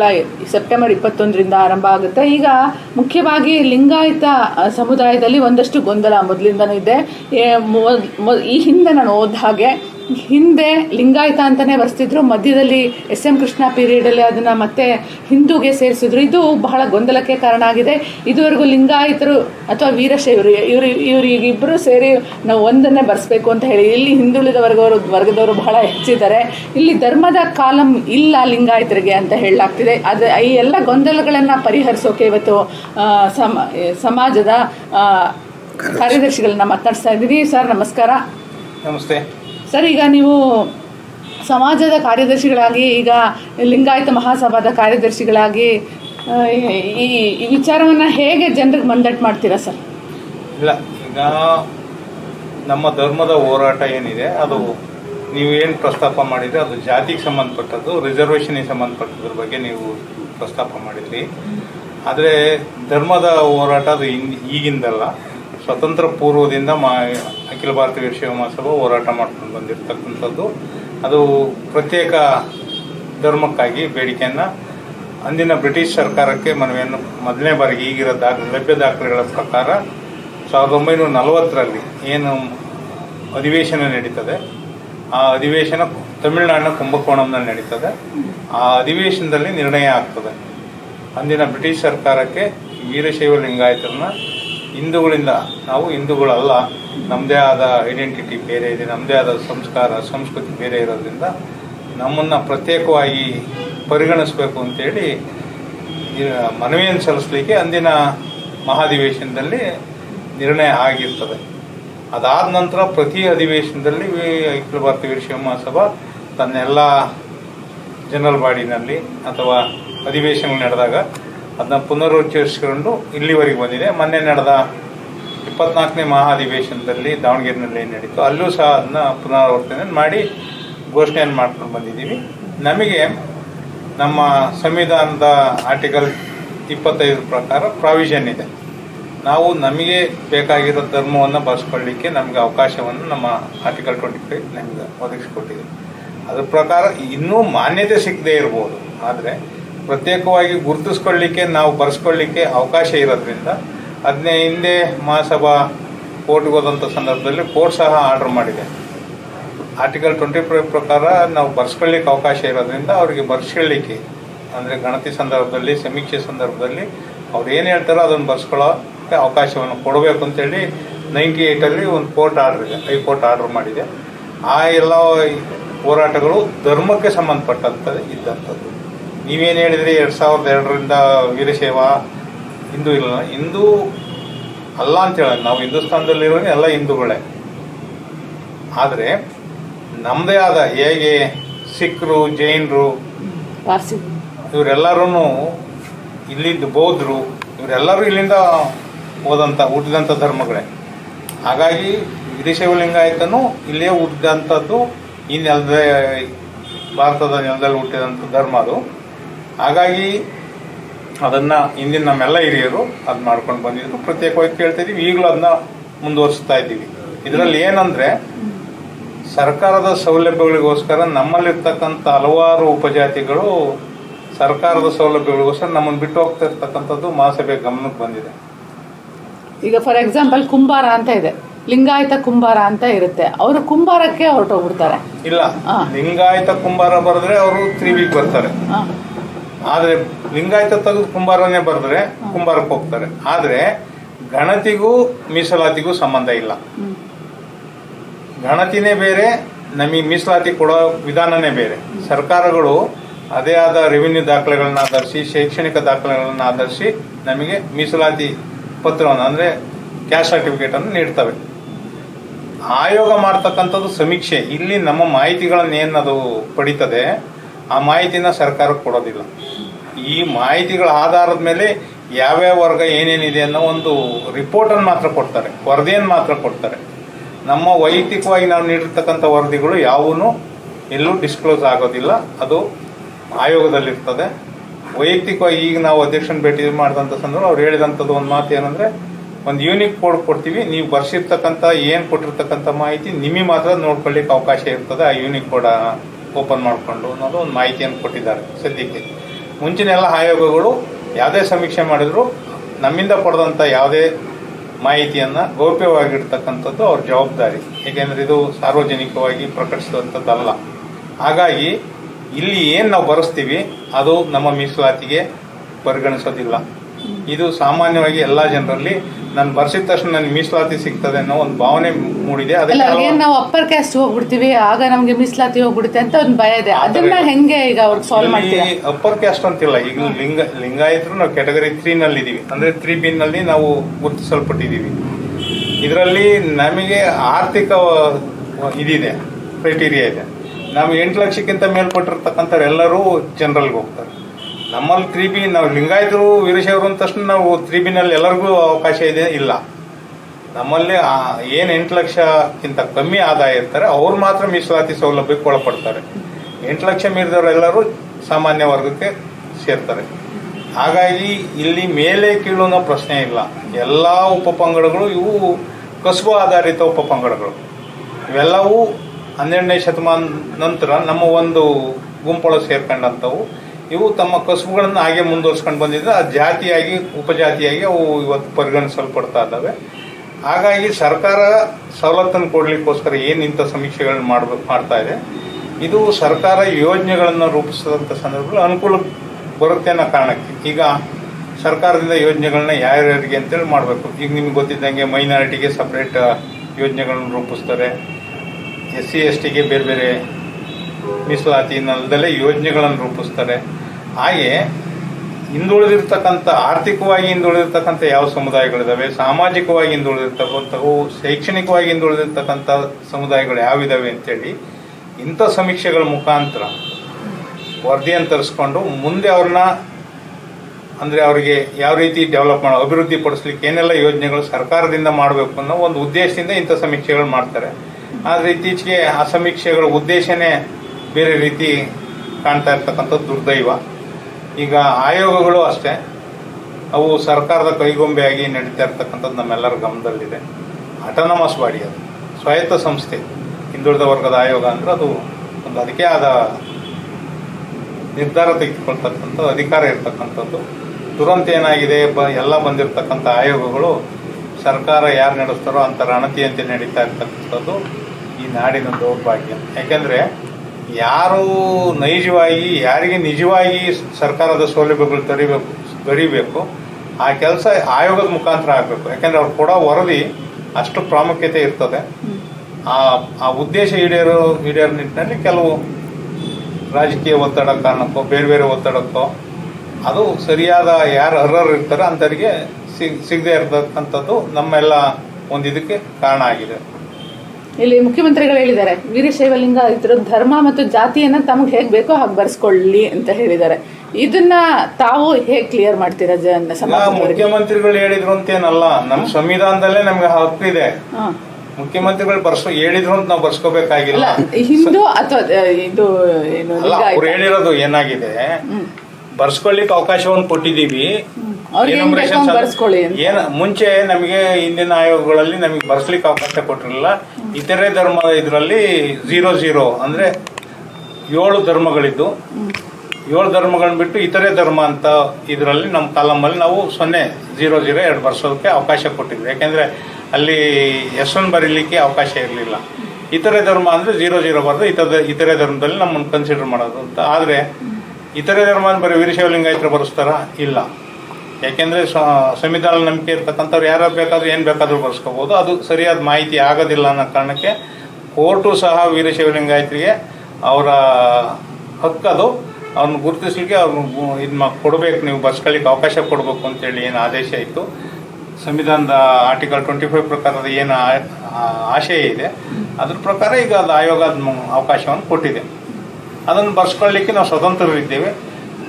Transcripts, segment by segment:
ತಿಂಗಳ ಸೆಪ್ಟೆಂಬರ್ ಇಪ್ಪತ್ತೊಂದರಿಂದ ಆರಂಭ ಆಗುತ್ತೆ. ಈಗ ಮುಖ್ಯವಾಗಿ ಲಿಂಗಾಯತ ಸಮುದಾಯದಲ್ಲಿ ಒಂದಷ್ಟು ಗೊಂದಲ ಮೊದಲಿಂದನೂ ಇದೆ. ಈ ಹಿಂದೆ ನಾನು ಓದ ಹಾಗೆ ಹಿಂದೆ ಲಿಂಗಾಯತ ಅಂತಲೇ ಬರ್ಸ್ತಿದ್ರು ಮಧ್ಯದಲ್ಲಿ ಎಸ್ ಎಂ ಕೃಷ್ಣ ಪೀರಿಯಡಲ್ಲಿ ಅದನ್ನು ಮತ್ತೆ ಹಿಂದೂಗೆ ಸೇರಿಸಿದ್ರು. ಇದು ಬಹಳ ಗೊಂದಲಕ್ಕೆ ಕಾರಣ ಆಗಿದೆ. ಇದುವರೆಗೂ ಲಿಂಗಾಯತರು ಅಥವಾ ವೀರಶೈವರು, ಇವರು ಇವರು ಇಬ್ಬರು ಸೇರಿ ನಾವು ಒಂದನ್ನೇ ಬರ್ಸ್ಬೇಕು ಅಂತ ಹೇಳಿ. ಇಲ್ಲಿ ಹಿಂದುಳಿದ ವರ್ಗವರು ವರ್ಗದವರು ಬಹಳ ಹೆಚ್ಚಿದ್ದಾರೆ. ಇಲ್ಲಿ ಧರ್ಮದ ಕಾಲಂ ಇಲ್ಲ ಲಿಂಗಾಯತರಿಗೆ ಅಂತ ಹೇಳಲಾಗ್ತಿದೆ. ಅದು, ಈ ಎಲ್ಲ ಗೊಂದಲಗಳನ್ನು ಪರಿಹರಿಸೋಕೆ ಇವತ್ತು ಸಮಾಜದ ಕಾರ್ಯದರ್ಶಿಗಳನ್ನ ಮಾತನಾಡಿಸ್ತಾ ಇದ್ದೀವಿ. ಸರ್, ನಮಸ್ಕಾರ. ನಮಸ್ತೆ. ಸರ್, ಈಗ ನೀವು ಸಮಾಜದ ಕಾರ್ಯದರ್ಶಿಗಳಾಗಿ, ಈಗ ಲಿಂಗಾಯತ ಮಹಾಸಭಾದ ಕಾರ್ಯದರ್ಶಿಗಳಾಗಿ ಈ ಈ ವಿಚಾರವನ್ನು ಹೇಗೆ ಜನರಿಗೆ ಮಂದಟ್ಟು ಮಾಡ್ತೀರಾ ಸರ್? ಇಲ್ಲ, ಈಗ ನಮ್ಮ ಧರ್ಮದ ಹೋರಾಟ ಏನಿದೆ, ಅದು ನೀವು ಏನು ಪ್ರಸ್ತಾಪ ಮಾಡಿದ್ರಿ, ಅದು ಜಾತಿಗೆ ಸಂಬಂಧಪಟ್ಟದ್ದು ರಿಸರ್ವೇಷನ್ಗೆ ಸಂಬಂಧಪಟ್ಟದ್ರ ಬಗ್ಗೆ ನೀವು ಪ್ರಸ್ತಾಪ ಮಾಡಿದ್ರಿ. ಆದರೆ ಧರ್ಮದ ಹೋರಾಟ ಅದು ಈಗಿಂದಲ್ಲ. ಸ್ವತಂತ್ರ ಪೂರ್ವದಿಂದ ಮಾ ಅಖಿಲ ಭಾರತ ವೀರಶೈವ ಮಹಾಸಭ ಹೋರಾಟ ಮಾಡ್ಕೊಂಡು ಬಂದಿರತಕ್ಕಂಥದ್ದು. ಅದು ಪ್ರತ್ಯೇಕ ಧರ್ಮಕ್ಕಾಗಿ ಬೇಡಿಕೆಯನ್ನು ಅಂದಿನ ಬ್ರಿಟಿಷ್ ಸರ್ಕಾರಕ್ಕೆ ಮನವಿಯನ್ನು ಮೊದಲನೇ ಬಾರಿಗೆ ಈಗಿರೋ ದಾ ಲಭ್ಯ ದಾಖಲೆಗಳ ಪ್ರಕಾರ ಸಾವಿರದ ಒಂಬೈನೂರ ನಲವತ್ತರಲ್ಲಿ ಏನು ಅಧಿವೇಶನ ನಡೀತದೆ, ಆ ಅಧಿವೇಶನ ತಮಿಳುನಾಡಿನ ಕುಂಭಕೋಣಂನಲ್ಲಿ ನಡೀತದೆ. ಆ ಅಧಿವೇಶನದಲ್ಲಿ ನಿರ್ಣಯ ಆಗ್ತದೆ. ಅಂದಿನ ಬ್ರಿಟಿಷ್ ಸರ್ಕಾರಕ್ಕೆ ವೀರಶೈವ ಲಿಂಗಾಯತರನ್ನ ಹಿಂದೂಗಳಿಂದ ನಾವು ಹಿಂದೂಗಳಲ್ಲ ನಮ್ಮದೇ ಆದ ಐಡೆಂಟಿಟಿ ಬೇರೆ ಇದೆ ನಮ್ಮದೇ ಆದ ಸಂಸ್ಕಾರ, ಸಂಸ್ಕೃತಿ ಬೇರೆ ಇರೋದ್ರಿಂದ ನಮ್ಮನ್ನು ಪ್ರತ್ಯೇಕವಾಗಿ ಪರಿಗಣಿಸಬೇಕು ಅಂತೇಳಿ ಮನವಿಯನ್ನು ಸಲ್ಲಿಸಲಿಕ್ಕೆ ಅಂದಿನ ಮಹಾಧಿವೇಶನದಲ್ಲಿ ನಿರ್ಣಯ ಆಗಿರ್ತದೆ. ಅದಾದ ನಂತರ ಪ್ರತಿ ಅಧಿವೇಶನದಲ್ಲಿ ಅಖಿಲ ಭಾರತ ವೀರಶೈವ ಮಹಾಸಭಾ ತನ್ನೆಲ್ಲ ಜನರಲ್ ಬಾಡಿನಲ್ಲಿ ಅಥವಾ ಅಧಿವೇಶನಗಳು ನಡೆದಾಗ ಅದನ್ನ ಪುನರುಚ್ಚರಿಸಿಕೊಂಡು ಇಲ್ಲಿವರೆಗೆ ಬಂದಿದೆ. ಮೊನ್ನೆ ನಡೆದ ಇಪ್ಪತ್ನಾಲ್ಕನೇ ಮಹಾಧಿವೇಶನದಲ್ಲಿ ದಾವಣಗೆರೆನಲ್ಲಿ ನಡೀತು ಅಲ್ಲೂ ಸಹ ಅದನ್ನ ಪುನರಾವರ್ತನೆ ಮಾಡಿ ಘೋಷಣೆಯನ್ನು ಮಾಡ್ಕೊಂಡು ಬಂದಿದ್ದೀವಿ. ನಮಗೆ ನಮ್ಮ ಸಂವಿಧಾನದ ಆರ್ಟಿಕಲ್ ಇಪ್ಪತ್ತೈದರ ಪ್ರಕಾರ ಪ್ರಾವಿಷನ್ ಇದೆ. ನಾವು ನಮಗೆ ಬೇಕಾಗಿರೋ ಧರ್ಮವನ್ನು ಬಳಸ್ಕೊಳ್ಳಿಕ್ಕೆ ನಮಗೆ ಅವಕಾಶವನ್ನು ನಮ್ಮ ಆರ್ಟಿಕಲ್ ಟ್ವೆಂಟಿ ಫೈವ್ ನಮಗೆ ಒದಗಿಸ್ಕೊಟ್ಟಿದೆ. ಅದ್ರ ಪ್ರಕಾರ ಇನ್ನೂ ಮಾನ್ಯತೆ ಸಿಗದೇ ಇರ್ಬೋದು. ಆದರೆ ಪ್ರತ್ಯೇಕವಾಗಿ ಗುರುತಿಸ್ಕೊಳ್ಳಿಕ್ಕೆ ನಾವು ಬರೆಸ್ಕೊಳ್ಳಿಕ್ಕೆ ಅವಕಾಶ ಇರೋದ್ರಿಂದ ಅದನ್ನೇ ಹಿಂದೆ ಮಹಾಸಭಾ ಕೋರ್ಟ್ಗೆ ಹೋದಂಥ ಸಂದರ್ಭದಲ್ಲಿ ಕೋರ್ಟ್ ಸಹ ಆರ್ಡರ್ ಮಾಡಿದೆ. ಆರ್ಟಿಕಲ್ ಟ್ವೆಂಟಿ ಫೈವ್ ಪ್ರಕಾರ ನಾವು ಬರ್ಸ್ಕೊಳ್ಳಿಕ್ಕೆ ಅವಕಾಶ ಇರೋದ್ರಿಂದ ಅವರಿಗೆ ಬರ್ಸ್ಕೊಳ್ಳಿಕ್ಕೆ, ಅಂದರೆ ಗಣತಿ ಸಂದರ್ಭದಲ್ಲಿ, ಸಮೀಕ್ಷೆ ಸಂದರ್ಭದಲ್ಲಿ ಅವ್ರು ಏನು ಹೇಳ್ತಾರೋ ಅದನ್ನು ಬರ್ಸ್ಕೊಳ್ಳೋಕ್ಕೆ ಅವಕಾಶವನ್ನು ಕೊಡಬೇಕು ಅಂತೇಳಿ ನೈಂಟಿ ಏಯ್ಟಲ್ಲಿ ಒಂದು ಕೋರ್ಟ್ ಆರ್ಡರ್ ಇದೆ, ಹೈಕೋರ್ಟ್ ಆರ್ಡರ್ ಮಾಡಿದೆ. ಆ ಎಲ್ಲ ಹೋರಾಟಗಳು ಧರ್ಮಕ್ಕೆ ಸಂಬಂಧಪಟ್ಟಂಥದ್ದು ಇದ್ದಂಥದ್ದು. ನೀವೇನು ಹೇಳಿದ್ರಿ ಎರಡು ಸಾವಿರದ ಎರಡರಿಂದ ವೀರಶೈವ ಹಿಂದೂ ಇಲ್ಲ. ಹಿಂದೂ ಅಲ್ಲ ಅಂತ ಹೇಳೋದು ನಾವು ಹಿಂದೂಸ್ತಾನದಲ್ಲಿರೋ ಎಲ್ಲ ಹಿಂದೂಗಳೇ. ಆದರೆ ನಮ್ಮದೇ ಆದ ಹೇಗೆ ಸಿಖ್ರು ಜೈನರು ಇವರೆಲ್ಲರೂ ಇಲ್ಲಿಂದ ಬೌದ್ಧರು ಇವರೆಲ್ಲರೂ ಇಲ್ಲಿಂದ ಹೋದಂಥ ಹುಟ್ಟಿದಂಥ ಧರ್ಮಗಳೇ. ಹಾಗಾಗಿ ವೀರಶೈವ ಲಿಂಗಾಯತನು ಇಲ್ಲೇ ಹುಟ್ಟಿದಂಥದ್ದು ಈ ನೆಲದ ಭಾರತದ ನೆಲದಲ್ಲಿ ಹುಟ್ಟಿದಂಥ ಧರ್ಮ ಅದು. ಹಾಗಾಗಿ ಅದನ್ನು ಹಿಂದಿನ ನಮ್ಮೆಲ್ಲ ಹಿರಿಯರು ಅದು ಮಾಡ್ಕೊಂಡು ಬಂದಿದ್ರು ಪ್ರತ್ಯೇಕವಾಗಿ ಕೇಳ್ತಾ ಇದೀವಿ. ಈಗಲೂ ಅದನ್ನ ಮುಂದುವರಿಸ್ತಾ ಇದ್ದೀವಿ ಇದರಲ್ಲಿ ಏನಂದರೆ ಸರ್ಕಾರದ ಸೌಲಭ್ಯಗಳಿಗೋಸ್ಕರ ನಮ್ಮಲ್ಲಿರ್ತಕ್ಕಂಥ ಹಲವಾರು ಉಪಜಾತಿಗಳು ಸರ್ಕಾರದ ಸೌಲಭ್ಯಗಳಿಗೋಸ್ಕರ ನಮ್ಮನ್ನು ಬಿಟ್ಟು ಹೋಗ್ತಾ ಇರ್ತಕ್ಕಂಥದ್ದು ಮಹಾಸಭೆ ಗಮನಕ್ಕೆ ಬಂದಿದೆ. ಈಗ ಫಾರ್ ಎಕ್ಸಾಂಪಲ್ ಕುಂಬಾರ ಅಂತ ಇದೆ. ಲಿಂಗಾಯತ ಕುಂಬಾರ ಅಂತ ಇರುತ್ತೆ. ಅವರು ಕುಂಬಾರಕ್ಕೆ ಹೊರಟೋಗ್ಬಿಡ್ತಾರೆ. ಇಲ್ಲ. ಲಿಂಗಾಯತ ಕುಂಬಾರ ಬರೆದ್ರೆ ಅವರು ತ್ರಿವಿಗೆ ಬರ್ತಾರೆ. ಆದರೆ ಲಿಂಗಾಯತ ತೆಗೆದು ಕುಂಬಾರನೇ ಬರೆದ್ರೆ ಕುಂಬಾರಕ್ಕೆ ಹೋಗ್ತಾರೆ. ಆದರೆ ಗಣತಿಗೂ ಮೀಸಲಾತಿಗೂ ಸಂಬಂಧ ಇಲ್ಲ. ಗಣತಿನೇ ಬೇರೆ ನಮಗೆ ಮೀಸಲಾತಿ ಕೊಡೋ ವಿಧಾನನೇ ಬೇರೆ. ಸರ್ಕಾರಗಳು ಅದೇ ಆದ ರೆವಿನ್ಯೂ ದಾಖಲೆಗಳನ್ನ ಆಧರಿಸಿ, ಶೈಕ್ಷಣಿಕ ದಾಖಲೆಗಳನ್ನ ಆಧರಿಸಿ ನಮಗೆ ಮೀಸಲಾತಿ ಪತ್ರವನ್ನು, ಅಂದರೆ ಕ್ಯಾಸ್ಟ್ ಸರ್ಟಿಫಿಕೇಟನ್ನು ನೀಡ್ತವೆ. ಆಯೋಗ ಮಾಡ್ತಕ್ಕಂಥದ್ದು ಸಮೀಕ್ಷೆ. ಇಲ್ಲಿ ನಮ್ಮ ಮಾಹಿತಿಗಳನ್ನು ಏನದು ಪಡಿತದೆ? ಆ ಮಾಹಿತಿನ ಸರ್ಕಾರಕ್ಕೆ ಕೊಡೋದಿಲ್ಲ. ಈ ಮಾಹಿತಿಗಳ ಆಧಾರದ ಮೇಲೆ ಯಾವ್ಯಾವ ವರ್ಗ ಏನೇನಿದೆ ಅನ್ನೋ ಒಂದು ರಿಪೋರ್ಟನ್ನು ಮಾತ್ರ ಕೊಡ್ತಾರೆ. ವರದಿಯನ್ನು ಮಾತ್ರ ಕೊಡ್ತಾರೆ. ನಮ್ಮ ವೈಯಕ್ತಿಕವಾಗಿ ನಾವು ನೀಡಿರ್ತಕ್ಕಂಥ ವರದಿಗಳು ಯಾವೂ ಎಲ್ಲೂ ಡಿಸ್ಕ್ಲೋಸ್ ಆಗೋದಿಲ್ಲ. ಅದು ಆಯೋಗದಲ್ಲಿರ್ತದೆ. ವೈಯಕ್ತಿಕವಾಗಿ ಈಗ ನಾವು ಅಧ್ಯಕ್ಷನ ಭೇಟಿ ಮಾಡಿದಂಥ ಸಂದರ್ಭ ಅವ್ರು ಹೇಳಿದಂಥದ್ದು ಒಂದು ಮಾತು ಏನಂದರೆ, ಒಂದು ಯೂನಿಕ್ ಕೋಡ್ ಕೊಡ್ತೀವಿ. ನೀವು ಬರ್ಸಿರ್ತಕ್ಕಂಥ, ಏನು ಕೊಟ್ಟಿರ್ತಕ್ಕಂಥ ಮಾಹಿತಿ ನಿಮಗೆ ಮಾತ್ರ ನೋಡ್ಕೊಳ್ಳಿಕ್ಕೆ ಅವಕಾಶ ಇರ್ತದೆ ಆ ಯೂನಿಕ್ ಕೋಡ್ ಓಪನ್ ಮಾಡಿಕೊಂಡು ಅನ್ನೋದು ಒಂದು ಮಾಹಿತಿಯನ್ನು ಕೊಟ್ಟಿದ್ದಾರೆ ಸದ್ಯಕ್ಕೆ. ಮುಂಚಿನ ಎಲ್ಲ ಆಯೋಗಗಳು ಯಾವುದೇ ಸಮೀಕ್ಷೆ ಮಾಡಿದ್ರು ನಮ್ಮಿಂದ ಪಡೆದಂಥ ಯಾವುದೇ ಮಾಹಿತಿಯನ್ನು ಗೌಪ್ಯವಾಗಿರ್ತಕ್ಕಂಥದ್ದು ಅವ್ರ ಜವಾಬ್ದಾರಿ. ಏಕೆಂದರೆ ಇದು ಸಾರ್ವಜನಿಕವಾಗಿ ಪ್ರಕಟಿಸಿದಂಥದ್ದಲ್ಲ ಹಾಗಾಗಿ ಇಲ್ಲಿ ಏನು ನಾವು ಬರೆಸ್ತೀವಿ ಅದು ನಮ್ಮ ಮೀಸಲಾತಿಗೆ ಪರಿಗಣಿಸೋದಿಲ್ಲ. ಇದು ಸಾಮಾನ್ಯವಾಗಿ ಎಲ್ಲ ಜನರಲ್ಲಿ ನಾನು ಬರ್ಸಿದ ತಕ್ಷಣ ನನಗೆ ಮೀಸಲಾತಿ ಸಿಗ್ತದೆ ಅನ್ನೋ ಒಂದು ಭಾವನೆ ಮೂಡಿದೆ. ಅಲ್ಲ ಅದಕ್ಕೆ ಏನ್ ನಾವು ಅಪ್ಪರ್ ಕ್ಯಾಸ್ಟ್ ಹೋಗ್ಬಿಡ್ತೀವಿ ಆಗ ನಮ್ಗೆ ಮೀಸಲಾತಿ ಹೋಗ್ಬಿಡುತ್ತೆ ಅಂತ ಒಂದು ಭಯ ಇದೆ. ಅದನ್ನ ಹೆಂಗೆ ಈಗ ಅವ್ರಿಗೆ ಸಾಲ್ವ್ ಮಾಡ್ತೀರಾ? ಅಪ್ಪರ್ ಕ್ಯಾಸ್ಟ್ ಅಂತಿಲ್ಲ ಈಗ ಲಿಂಗ ಲಿಂಗಾಯತರು ನಾವು ಕ್ಯಾಟಗರಿ ತ್ರೀ ನಲ್ಲಿ ಇದೀವಿ ಅಂದ್ರೆ ತ್ರೀ ಬಿ ನಲ್ಲಿ ನಾವು ಗುರುತಿಸಲ್ಪಟ್ಟಿದ್ದೀವಿ. ಇದರಲ್ಲಿ ನಮಗೆ ಆರ್ಥಿಕ ವ- ಇದಿದೆ ಕ್ರೈಟೀರಿಯಾ ಇದೆ. ನಾವು ಎಂಟು ಲಕ್ಷಕ್ಕಿಂತ ಮೇಲ್ಪಟ್ಟಿರ್ತಕ್ಕಂಥವ್ರೆಲ್ಲರೂ ಜನರಲ್ಗೆ ಹೋಗ್ತಾರೆ. ನಮ್ಮಲ್ಲಿ ತ್ರೀ ಬಿ ನಾವು ಲಿಂಗಾಯತರು, ವೀರಶೈವರು ಅಂದ ತಕ್ಷಣ ನಾವು ತ್ರೀ ಬಿನಲ್ಲಿ ಎಲ್ಲರಿಗೂ ಅವಕಾಶ ಇದೆ, ಇಲ್ಲ. ನಮ್ಮಲ್ಲಿ ಏನು ಎಂಟು ಲಕ್ಷಕ್ಕಿಂತ ಕಮ್ಮಿ ಆದಾಯ ಇರ್ತಾರೆ, ಅವ್ರು ಮಾತ್ರ ಮೀಸಲಾತಿ ಸೌಲಭ್ಯಕ್ಕೆ ಒಳಪಡ್ತಾರೆ. ಎಂಟು ಲಕ್ಷ ಮೀರಿದವರೆಲ್ಲರೂ ಸಾಮಾನ್ಯ ವರ್ಗಕ್ಕೆ ಸೇರ್ತಾರೆ. ಹಾಗಾಗಿ, ಇಲ್ಲಿ ಮೇಲೆ ಕೀಳು ಅನ್ನೋ ಪ್ರಶ್ನೆ ಇಲ್ಲ. ಎಲ್ಲ ಉಪಪಂಗಡಗಳು, ಇವು ಕಸುಬು ಆಧಾರಿತ ಉಪಪಂಗಡಗಳು. ಇವೆಲ್ಲವೂ ಹನ್ನೆರಡನೇ ಶತಮಾನ ನಂತರ ನಮ್ಮ ಒಂದು ಗುಂಪೊಳಗೆ ಸೇರ್ಕೊಂಡಂಥವು. ಇವು ತಮ್ಮ ಕಸುಬುಗಳನ್ನು ಹಾಗೆ ಮುಂದುವರ್ಸ್ಕೊಂಡು ಬಂದಿದ್ರೆ ಆ ಜಾತಿಯಾಗಿ, ಉಪಜಾತಿಯಾಗಿ ಅವು ಇವತ್ತು ಪರಿಗಣಿಸಲ್ಪಡ್ತಾ ಇದ್ದಾವೆ. ಹಾಗಾಗಿ ಸರ್ಕಾರ ಸವಲತ್ತನ್ನು ಕೊಡ್ಲಿಕ್ಕೋಸ್ಕರ ಏನು ಇಂಥ ಸಮೀಕ್ಷೆಗಳನ್ನ ಮಾಡಬೇಕು ಮಾಡ್ತಾ ಇದೆ. ಇದು ಸರ್ಕಾರ ಯೋಜನೆಗಳನ್ನು ರೂಪಿಸಿದಂಥ ಸಂದರ್ಭದಲ್ಲಿ ಅನುಕೂಲ ಬರುತ್ತೆ ಅನ್ನೋ ಕಾರಣಕ್ಕೆ. ಈಗ ಸರ್ಕಾರದಿಂದ ಯೋಜನೆಗಳನ್ನ ಯಾರ್ಯಾರಿಗೆ ಅಂತೇಳಿ ಮಾಡಬೇಕು. ಈಗ ನಿಮ್ಗೆ ಗೊತ್ತಿದ್ದಂಗೆ ಮೈನಾರಿಟಿಗೆ ಸಪ್ರೇಟ್ ಯೋಜನೆಗಳನ್ನು ರೂಪಿಸ್ತಾರೆ. ಎಸ್ ಸಿ ಎಸ್ ಟಿಗೆ ಬೇರೆ ಬೇರೆ ಮೀಸಲಾತಿನಲ್ಲದಲ್ಲೇ ಯೋಜನೆಗಳನ್ನು ರೂಪಿಸ್ತಾರೆ. ಹಾಗೆ ಹಿಂದುಳಿದಿರ್ತಕ್ಕಂಥ, ಆರ್ಥಿಕವಾಗಿ ಹಿಂದುಳಿದಿರ್ತಕ್ಕಂಥ ಯಾವ ಸಮುದಾಯಗಳಿದ್ದಾವೆ ಸಾಮಾಜಿಕವಾಗಿ ಹಿಂದುಳಿದಿರ್ತಕ್ಕಂಥವು, ಶೈಕ್ಷಣಿಕವಾಗಿ ಹಿಂದುಳಿದಿರ್ತಕ್ಕಂಥ ಸಮುದಾಯಗಳು ಯಾವಿದ್ದಾವೆ ಅಂತೇಳಿ ಇಂಥ ಸಮೀಕ್ಷೆಗಳ ಮುಖಾಂತರ ವರದಿಯನ್ನು ತರಿಸ್ಕೊಂಡು ಮುಂದೆ ಅವ್ರನ್ನ ಅಂದರೆ ಅವರಿಗೆ ಯಾವ ರೀತಿ ಡೆವಲಪ್ ಮಾಡೋ, ಅಭಿವೃದ್ಧಿ ಪಡಿಸ್ಲಿಕ್ಕೆ ಏನೆಲ್ಲ ಯೋಜನೆಗಳು ಸರ್ಕಾರದಿಂದ ಮಾಡಬೇಕು ಅನ್ನೋ ಒಂದು ಉದ್ದೇಶದಿಂದ ಇಂಥ ಸಮೀಕ್ಷೆಗಳು ಮಾಡ್ತಾರೆ. ಆದರೆ ಇತ್ತೀಚೆಗೆ ಆ ಸಮೀಕ್ಷೆಗಳ ಉದ್ದೇಶನೇ ಬೇರೆ ರೀತಿ ಕಾಣ್ತಾ ಇರ್ತಕ್ಕಂಥದ್ದು ದುರ್ದೈವ. ಈಗ ಆಯೋಗಗಳು ಅಷ್ಟೇ, ಅವು ಸರ್ಕಾರದ ಕೈಗೊಂಬೆಯಾಗಿ ನಡೀತಾ ಇರ್ತಕ್ಕಂಥದ್ದು ನಮ್ಮೆಲ್ಲರ ಗಮನದಲ್ಲಿದೆ. ಆಟೋನಮಸ್ ಬಾಡಿ ಅದು. ಸ್ವಾಯತ್ತ ಸಂಸ್ಥೆ, ಹಿಂದುಳಿದ ವರ್ಗದ ಆಯೋಗ ಅಂದ್ರೆ ಅದು ಒಂದು ಅದಕ್ಕೆ ಆದ ನಿರ್ಧಾರ ತೆಗೆದುಕೊಳ್ತಕ್ಕಂಥದ್ದು ಅಧಿಕಾರ ಇರ್ತಕ್ಕಂಥದ್ದು. ದುರಂತ ಏನಾಗಿದೆ, ಬ, ಎಲ್ಲ ಬಂದಿರತಕ್ಕಂಥ ಆಯೋಗಗಳು, ಸರ್ಕಾರ ಯಾರು ನಡೆಸ್ತಾರೋ ಅಂತ ರಣತಿಯಂತೆ ನಡೀತಾ ಇರ್ತಕ್ಕಂಥದ್ದು ಈ ನಾಡಿನ ದೌರ್ಭಾಗ್ಯ ಯಾಕೆಂದರೆ ಯಾರು ನೈಜವಾಗಿ, ಯಾರಿಗೆ ನಿಜವಾಗಿ ಸರ್ಕಾರದ ಸೌಲಭ್ಯಗಳು ತರಿಬೇಕು ದೊರೀಬೇಕು ಆ ಕೆಲಸ ಆಯೋಗದ ಮುಖಾಂತರ ಆಗಬೇಕು. ಯಾಕೆಂದರೆ ಅವ್ರು ಕೊಡೋ ವರದಿ ಅಷ್ಟು ಪ್ರಾಮುಖ್ಯತೆ ಇರ್ತದೆ. ಆ ಆ ಉದ್ದೇಶ ಈಡೇರೋ ಈಡೇರೋ ನಿಟ್ಟಿನಲ್ಲಿ ಕೆಲವು ರಾಜಕೀಯ ಒತ್ತಡ ಕಾರಣಕ್ಕೋ, ಬೇರೆ ಬೇರೆ ಒತ್ತಡಕ್ಕೋ, ಅದು ಸರಿಯಾದ ಯಾರು ಅರ್ಹರು ಇರ್ತಾರೋ ಅಂಥವರಿಗೆ ಸಿಗ್, ಸಿಗದೆ ಇರತಕ್ಕಂಥದ್ದು ನಮ್ಮೆಲ್ಲ ಒಂದು ಇದಕ್ಕೆ ಕಾರಣ ಆಗಿದೆ. ಇಲ್ಲಿ ಮುಖ್ಯಮಂತ್ರಿಗಳು ಹೇಳಿದ್ದಾರೆ ವೀರಶೈವ ಇದ್ರ ಧರ್ಮ ಮತ್ತು ಜಾತಿಯನ್ನ ತಮಗೆ ಹೇಗ್ ಬೇಕೋ ಹಾಗೆ ಬರ್ಸ್ಕೊಳ್ಳಿ ಅಂತ ಹೇಳಿದ್ದಾರೆ. ಇದನ್ನ ತಾವು ಹೇಗ್ ಕ್ಲಿಯರ್ ಮಾಡ್ತೀರಾ ಜನ ಮುಖ್ಯಮಂತ್ರಿಗಳು ಹೇಳಿದ್ರು ಅಂತೇನಲ್ಲ ನಮ್ಮ ಸಂವಿಧಾನದಲ್ಲೇ ನಮ್ಗೆ ಹಕ್ಕಿದೆ. ಇದೆ ಮುಖ್ಯಮಂತ್ರಿಗಳು ಬರ್ಸೋ ಹೇಳಿದ್ರು ಅಂತ ನಾವು ಬರ್ಸ್ಕೋಬೇಕಾಗಿಲ್ಲ. ಹಿಂದೂ ಅಥವಾ ಇದು ಏನು ಅವ್ರು ಹೇಳಿರೋದು ಏನಾಗಿದೆ? ಬರ್ಸ್ಕೊಳ್ಳಿಕ್ ಅವಕಾಶವನ್ನು ಕೊಟ್ಟಿದೀವಿ ಅಂತ. ಏನ ಮುಂಚೆ ನಮಗೆ ಹಿಂದಿನ ಆಯೋಗಗಳಲ್ಲಿ ನಮಗೆ ಬರ್ಸ್ಲಿಕ್ಕೆ ಅವಕಾಶ ಕೊಟ್ಟಿರಲಿಲ್ಲ. ಇತರೆ ಧರ್ಮದ ಇದರಲ್ಲಿ ಝೀರೋ ಝೀರೋ ಅಂದರೆ ಏಳು ಧರ್ಮಗಳಿದ್ದು. ಏಳು ಧರ್ಮಗಳನ್ನ ಬಿಟ್ಟು ಇತರೆ ಧರ್ಮ ಅಂತ ಇದರಲ್ಲಿ ನಮ್ಮ ಕಾಲಮಲ್ಲಿ ನಾವು ಸೊನ್ನೆ ಜೀರೋ ಜೀರೋ ಎರಡು ಬರ್ಸೋದಕ್ಕೆ ಅವಕಾಶ ಕೊಟ್ಟಿದ್ವಿ. ಯಾಕೆಂದರೆ ಅಲ್ಲಿ ಹೆಸರನ್ನು ಬರೀಲಿಕ್ಕೆ ಅವಕಾಶ ಇರಲಿಲ್ಲ. ಇತರೆ ಧರ್ಮ ಅಂದರೆ ಜೀರೋ ಜೀರೋ ಬರೆದು ಇತರ ಇತರೆ ಧರ್ಮದಲ್ಲಿ ನಮ್ಮನ್ನು ಕನ್ಸಿಡರ್ ಮಾಡೋದು ಅಂತ. ಆದರೆ ಇತರೆ ಧರ್ಮ ಬರೀ ವೀರಶೈವ ಲಿಂಗಾಯತರು ಬರೆಸ್ತಾರ? ಇಲ್ಲ. ಯಾಕೆಂದ್ರೆ ಸಂವಿಧಾನ ನಂಬಿಕೆ ಇರ್ತಕ್ಕಂಥವ್ರು ಯಾರು ಬೇಕಾದ್ರೂ ಏನು ಬೇಕಾದ್ರೂ ಬರ್ಸ್ಕೋಬೋದು ಅದು ಸರಿಯಾದ ಮಾಹಿತಿ ಆಗೋದಿಲ್ಲ ಅನ್ನೋ ಕಾರಣಕ್ಕೆ ಕೋರ್ಟು ಸಹ ವೀರಶೈವ ಲಿಂಗಾಯತರಿಗೆ ಅವರ ಹಕ್ಕದು ಅವ್ರನ್ನ ಗುರುತಿಸ್ಲಿಕ್ಕೆ ಅವ್ರನ್ನ ಇದು ಕೊಡಬೇಕು. ನೀವು ಬಸ್ಗಳಿಗೆ ಅವಕಾಶ ಕೊಡಬೇಕು ಅಂತೇಳಿ ಏನು ಆದೇಶ ಇತ್ತು. ಸಂವಿಧಾನದ ಆರ್ಟಿಕಲ್ ಟ್ವೆಂಟಿ ಫೈವ್ ಪ್ರಕಾರದ ಏನು ಆಶಯ ಇದೆ. ಅದ್ರ ಪ್ರಕಾರ ಈಗ ಅದು ಆಯೋಗ ಅವಕಾಶವನ್ನು ಕೊಟ್ಟಿದೆ. ಅದನ್ನು ಬರ್ಸ್ಕೊಳ್ಳಿಕ್ಕೆ ನಾವು ಸ್ವತಂತ್ರರಿದ್ದೇವೆ.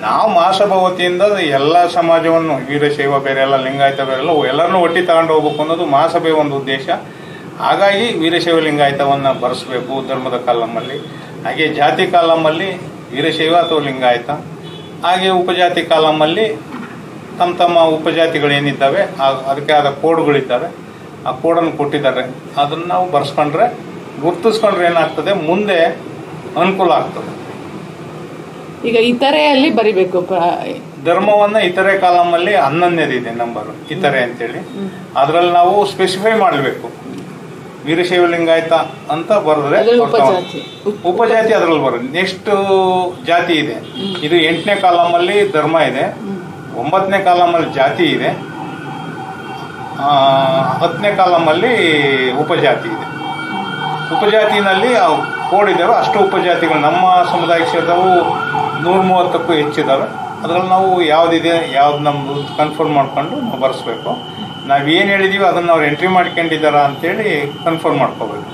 ನಾವು ಮಹಾಸಭಾವತಿಯಿಂದ ಎಲ್ಲ ಸಮಾಜವನ್ನು, ವೀರಶೈವ ಬೇರೆ ಎಲ್ಲ ಲಿಂಗಾಯತ ಬೇರೆ ಎಲ್ಲ ಎಲ್ಲರನ್ನು ಒಟ್ಟಿ ತಗೊಂಡು ಹೋಗ್ಬೇಕು ಅನ್ನೋದು ಮಹಾಸಭೆ ಒಂದು ಉದ್ದೇಶ. ಹಾಗಾಗಿ ವೀರಶೈವ ಲಿಂಗಾಯತವನ್ನು ಬರೆಸಬೇಕು ಧರ್ಮದ ಕಾಲಮ್ಮಲ್ಲಿ ಹಾಗೆ ಜಾತಿ ಕಾಲಮ್ಮಲ್ಲಿ ವೀರಶೈವ ಅಥವಾ ಲಿಂಗಾಯತ. ಹಾಗೆ ಉಪಜಾತಿ ಕಾಲಮ್ಮಲ್ಲಿ ತಮ್ಮ ತಮ್ಮ ಉಪಜಾತಿಗಳು ಏನಿದ್ದಾವೆ ಆ- ಅದಕ್ಕೆ ಆದ ಕೋಡ್ಗಳಿದ್ದಾವೆ. ಆ ಕೋಡನ್ನು ಕೊಟ್ಟಿದ್ದಾರೆ. ಅದನ್ನು ನಾವು ಬರ್ಸ್ಕೊಂಡ್ರೆ, ಗುರ್ತಿಸ್ಕೊಂಡ್ರೆ ಏನಾಗ್ತದೆ? ಮುಂದೆ ಅನುಕೂಲ ಆಗ್ತದೆ. ಈಗ ಇತರೆಯಲ್ಲಿ ಬರಿಬೇಕು ಧರ್ಮವನ್ನ ಇತರೆ ಕಾಲಮಲ್ಲಿ ಹನ್ನೊಂದನೇದಿದೆ ನಂಬರ್ ಇತರೆ ಅಂತೇಳಿ. ಅದ್ರಲ್ಲಿ ನಾವು ಸ್ಪೆಸಿಫೈ ಮಾಡಬೇಕು. ವೀರಶೈವ ಲಿಂಗಾಯತ ಅಂತ ಬರೆದ್ರೆ ಉಪಜಾತಿ. ಅದ್ರಲ್ಲಿ ಬರುತ್ತೆ. ನೆಕ್ಸ್ಟ್ ಜಾತಿ ಇದೆ. ಇದು ಎಂಟನೇ ಕಾಲಮಲ್ಲಿ ಧರ್ಮ ಇದೆ. ಒಂಬತ್ತನೇ ಕಾಲಮಲ್ಲಿ ಜಾತಿ ಇದೆ. ಆ, ಹತ್ತನೇ ಕಾಲಮಲ್ಲಿ ಉಪಜಾತಿ ಇದೆ. ಉಪಜಾತಿನಲ್ಲಿ ಕೋಡ್ ಇದ್ದಾವೆ ಅಷ್ಟು ಉಪಜಾತಿಗಳು ನಮ್ಮ ಸಮುದಾಯಕ್ಕೆ ಸೇರಿದವು ನೂರ ಮೂವತ್ತಕ್ಕೂ ಹೆಚ್ಚಿದ್ದಾವೆ ಅದರಲ್ಲಿ ನಾವು ಯಾವುದಿದೆ, ಯಾವ್ದು ನಮ್ಮದು ಕನ್ಫರ್ಮ್ ಮಾಡಿಕೊಂಡು ನಾವು ಬರೆಸ್ಬೇಕು. ನಾವು ಏನು ಹೇಳಿದೀವಿ ಅದನ್ನು ಅವ್ರು ಎಂಟ್ರಿ ಮಾಡ್ಕೊಂಡಿದ್ದಾರ ಅಂತೇಳಿ ಕನ್ಫರ್ಮ್ ಮಾಡ್ಕೋಬೇಕು.